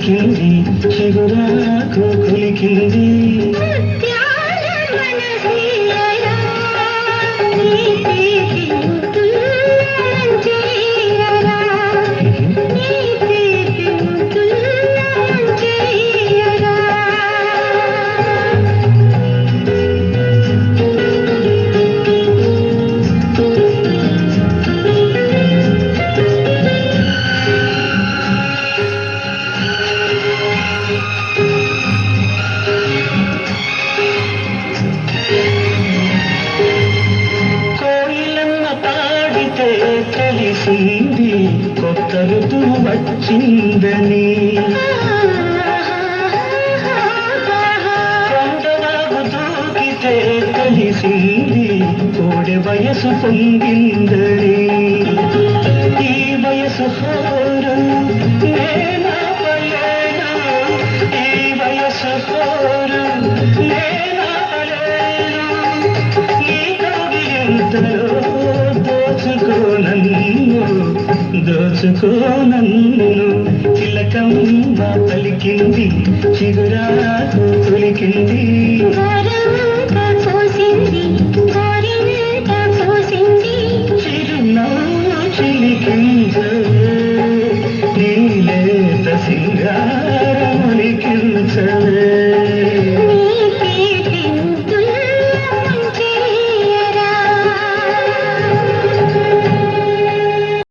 खिलनी गुरा को खुली खिलनी వచ్చిందని దూకితే కలిసింది కోడి వయసు పొందిందని ఈ వయసు దోచుకోనందును చిలకమ్మ పలికింది చిగురా తొలికింది. చిరునా చిలికింది?